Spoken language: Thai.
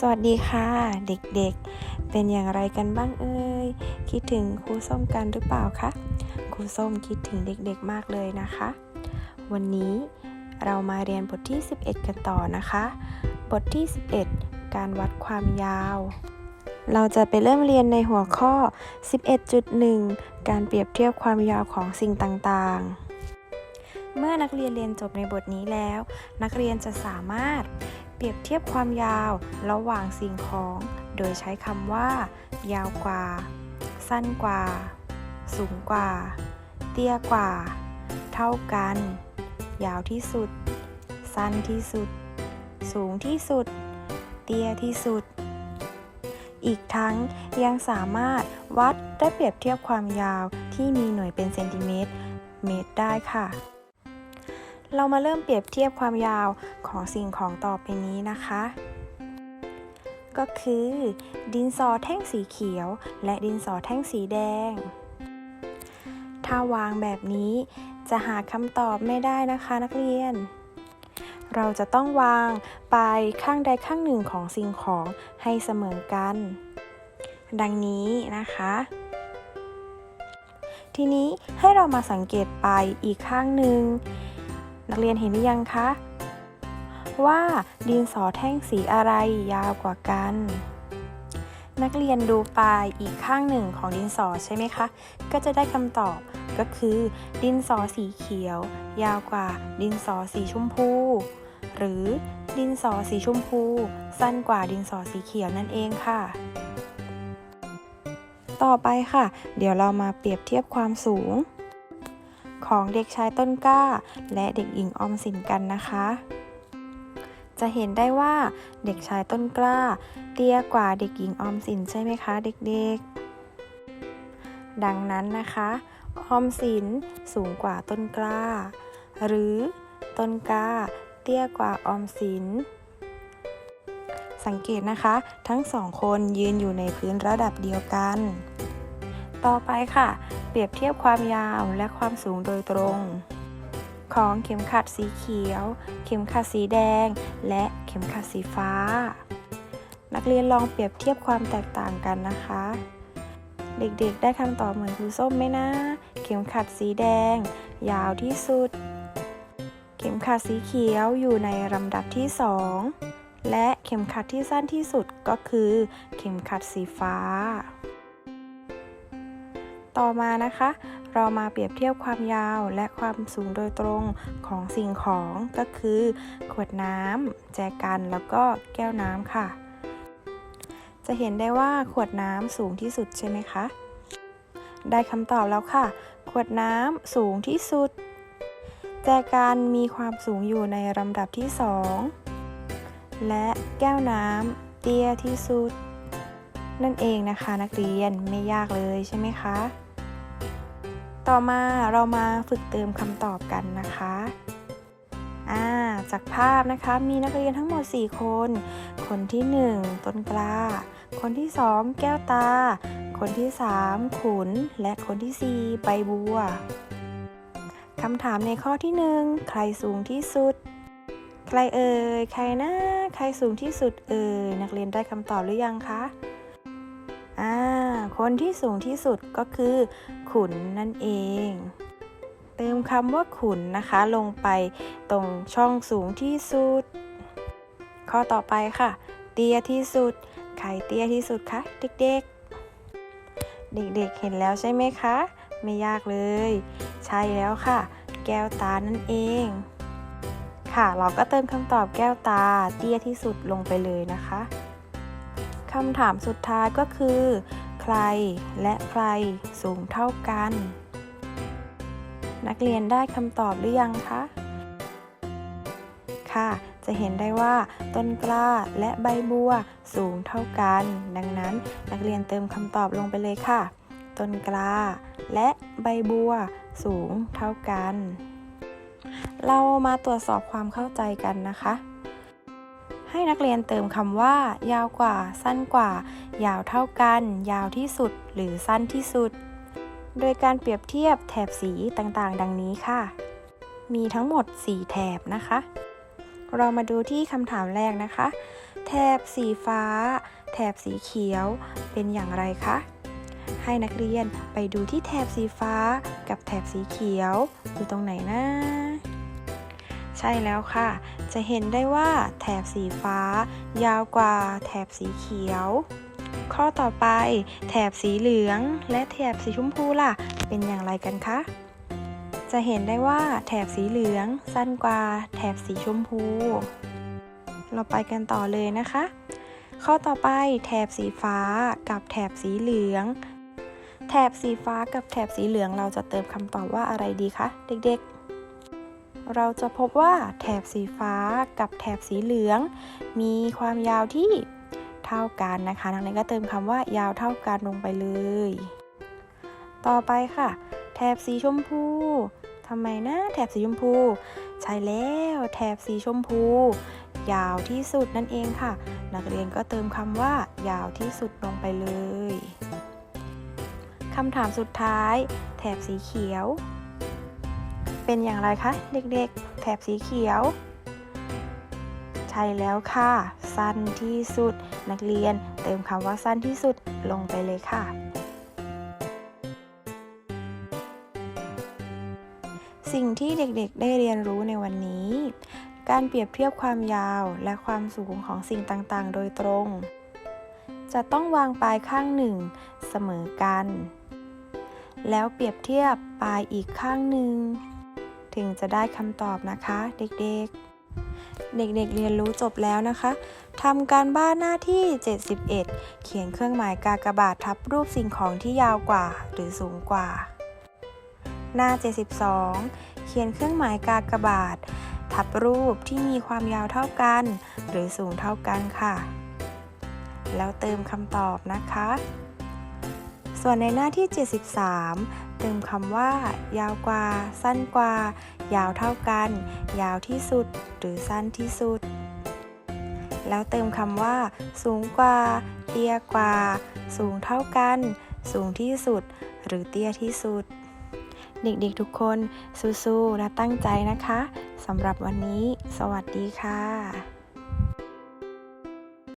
สวัสดีค่ะเด็กๆ เป็นอย่างไรกันบ้างเอ่ยคิดถึงครูส้มกันหรือเปล่าคะครูส้มคิดถึงเด็กๆมากเลยนะคะ วันนี้เรามาเรียนบทที่ 11 กันต่อนะคะ บทที่ 11 การวัดความยาว เราจะไปเริ่มเรียนในหัวข้อ 11.1 การเปรียบเทียบความยาวของสิ่งต่างๆ เมื่อนักเรียนเรียนจบในบทนี้แล้ว นักเรียนจะสามารถ รียบเทียบความยาวระหว่างสิ่งของ โดยใช้คำว่า ยาวกว่า สั้นกว่า สูงกว่า เตี้ยกว่า เท่ากัน ยาวที่สุด สั้นที่สุด สูงที่สุด เตี้ยที่สุด อีกทั้งยังสามารถวัดและเปรียบเทียบความยาวที่มีหน่วยเป็นเซนติเมตร เมตรได้ค่ะ เรามาเริ่มเปรียบเทียบความยาวของสิ่งของต่อไปนี้นะคะ ก็คือ ดินสอแท่งสีเขียว และดินสอแท่งสีแดง ถ้าวางแบบนี้จะหาคำตอบไม่ได้นะคะนักเรียน เราจะต้องวางปลายข้างใดข้างหนึ่งของสิ่งของให้เสมอกัน ดังนี้นะคะทีนี้ให้เรามาสังเกตปลายอีกข้างหนึ่ง นักเรียนเห็นหรือยังคะ ว่าดินสอแท่งสีอะไรยาวกว่ากัน นักเรียนดูปลายอีกข้างหนึ่งของดินสอใช่ไหมคะ ก็จะได้คำตอบก็คือ ดินสอสีเขียว ยาวกว่า ดินสอสีชมพู หรือดินสอสีชมพู สั้นกว่าดินสอสีเขียวนั่นเองค่ะ ต่อไปค่ะ เดี๋ยวเรามาเปรียบเทียบความสูง ของเด็กชายต้นกล้า และเด็กหญิงออมสินกันนะคะ จะเห็นได้ว่าเด็กชายต้นกล้า เตี้ยกว่าเด็กหญิงออมสินใช่ไหมคะ เด็กๆ ดังนั้นนะคะออมสินสูงกว่าต้นกล้า หรือต้นกล้า เตี้ยกว่าออมสิน สังเกตนะคะ ทั้งสองคนยืนอยู่ในพื้นระดับเดียวกัน ต่อไปค่ะ เปรียบเทียบความยาวและความสูงโดยตรง ของเข็มขัดสีเขียว เข็มขัดสีแดง และเข็มขัดสีฟ้า นักเรียนลองเปรียบเทียบความแตกต่างกันนะคะ เด็กๆ ได้คำตอบเหมือนครูส้มไหมนะ เข็มขัดสีแดง ยาวที่สุด เข็มขัดสีเขียวอยู่ในลำดับที่ 2 และเข็มขัดที่สั้นที่สุดก็คือ เข็มขัดสีฟ้า ต่อมานะคะ เรามาเปรียบเทียบความยาวและความสูงโดยตรงของสิ่งของก็คือ ขวดน้ำแจกันแล้วก็แก้วน้ำค่ะ จะเห็นได้ว่าขวดน้ำสูงที่สุดใช่ไหมคะ ได้คำตอบแล้วค่ะ ขวดน้ำสูงที่สุด แจกันมีความสูงอยู่ในลำดับที่ 2 และแก้วน้ำเตี้ยที่สุดนั่นเองนะคะนักเรียนไม่ยากเลยใช่ไหมคะ ต่อมาเรามาฝึกเติมคำตอบกันนะคะาจากภาพนะคะมีนักเรียนทั้งหมด 4 คน คนที่ 1 ต้นกล้า คนที่ 2 แก้วตา คนที่ 3 ขุน และคนที่ 4 ใบบัวคำถามในข้อที่ 1 ใครสูงที่สุด ใครเอ่ย ใครนะ ใครสูงที่สุดเอ่ย นักเรียนได้คำตอบหรือยังคะ คนที่สูงที่สุดก็คือ ขุนนั่นเอง เติมคำว่าขุนนะคะ ลงไปตรงช่องสูงที่สุด ข้อต่อไปค่ะ เตี้ยที่สุด ใครเตี้ยที่สุดคะเด็กๆ เด็กๆเห็นแล้วใช่ไหมคะ ไม่ยากเลย ใช่แล้วค่ะ แก้วตานั่นเองค่ะเราก็เติมคำตอบแก้วตาเตี้ยที่สุดลงไปเลยนะคะคำถามสุดท้ายก็คือ ใครและใครสูงเท่ากัน นักเรียนได้คำตอบหรือยังคะ ค่ะ จะเห็นได้ว่าต้นกล้าและใบบัวสูงเท่ากัน ดังนั้นนักเรียนเติมคำตอบลงไปเลยค่ะ ต้นกล้าและใบบัวสูงเท่ากัน เรามาตรวจสอบความเข้าใจกันนะคะ ให้นักเรียนเติมคำว่า ยาวกว่า สั้นกว่า ยาวเท่ากัน ยาวที่สุด หรือสั้นที่สุด โดยการเปรียบเทียบแถบสีต่างๆ ดังนี้ค่ะ มีทั้งหมด 4 แถบนะคะ เรามาดูที่คำถามแรกนะคะ แถบสีฟ้า แถบสีเขียวเป็นอย่างไรคะให้นักเรียนไปดูที่แถบสีฟ้ากับแถบสีเขียวอยู่ตรงไหนนะ ใช่แล้วค่ะ จะเห็นได้ว่าแถบสีฟ้า ยาวกว่าแถบสีเขียว ข้อต่อไป แถบสีเหลือง และแถบสีชมพูล่ะ เป็นอย่างไรกันคะ จะเห็นได้ว่าแถบสีเหลือง สั้นกว่าแถบสีชมพู เราไปกันต่อเลยนะคะ ข้อต่อไปแถบสีฟ้ากับแถบสีเหลืองแถบสีฟ้ากับแถบสีเหลืองเราจะเติมคำตอบว่าอะไรดีคะเด็กๆ เราจะพบว่าแถบสีฟ้ากับแถบสีเหลือง มีความยาวที่เท่ากันนะคะนักเรียนก็เติมคำว่ายาวเท่ากันลงไปเลย ต่อไปค่ะ แถบสีชมพูทำไมนะแถบสีชมพู ใช่แล้วแถบสีชมพู ยาวที่สุดนั่นเองค่ะ นักเรียนก็เติมคำว่า ยาวที่สุดลงไปเลยคำถามสุดท้าย แถบสีเขียว เป็นอย่างไรคะ เด็กๆ แถบสีเขียว ใช่แล้วค่ะ สั้นที่สุด นักเรียนเติมคำว่าสั้นที่สุดลงไปเลยค่ะ สิ่งที่เด็กๆได้เรียนรู้ในวันนี้ การเปรียบเทียบความยาวและความสูงของสิ่งต่างๆ โดยตรง จะต้องวางปลายข้างหนึ่งเสมอกันแล้วเปรียบเทียบปลายอีกข้างหนึ่ง ถึงจะได้คำตอบนะคะ เด็กๆ เด็กๆเรียนรู้จบแล้วนะคะทำการบ้านหน้าที่ 71 เขียนเครื่องหมายกากบาททับรูปสิ่งของที่ยาวกว่าหรือสูงกว่า หน้า 72 เขียนเครื่องหมายกากบาท ทับรูปที่มีความยาวเท่ากัน หรือสูงเท่ากันค่ะ แล้วเติมคำตอบนะคะ ส่วนในหน้าที่ 73 เติมคำว่า ยาวกว่า สั้นกว่า ยาวเท่ากัน ยาวที่สุด หรือสั้นที่สุด แล้วเติมคำว่า สูงกว่า เตี้ยกว่า สูงเท่ากัน สูงที่สุด หรือเตี้ยที่สุด เด็กๆทุกคนสู้ๆและตั้งใจนะคะสำหรับวันนี้ สวัสดีค่ะ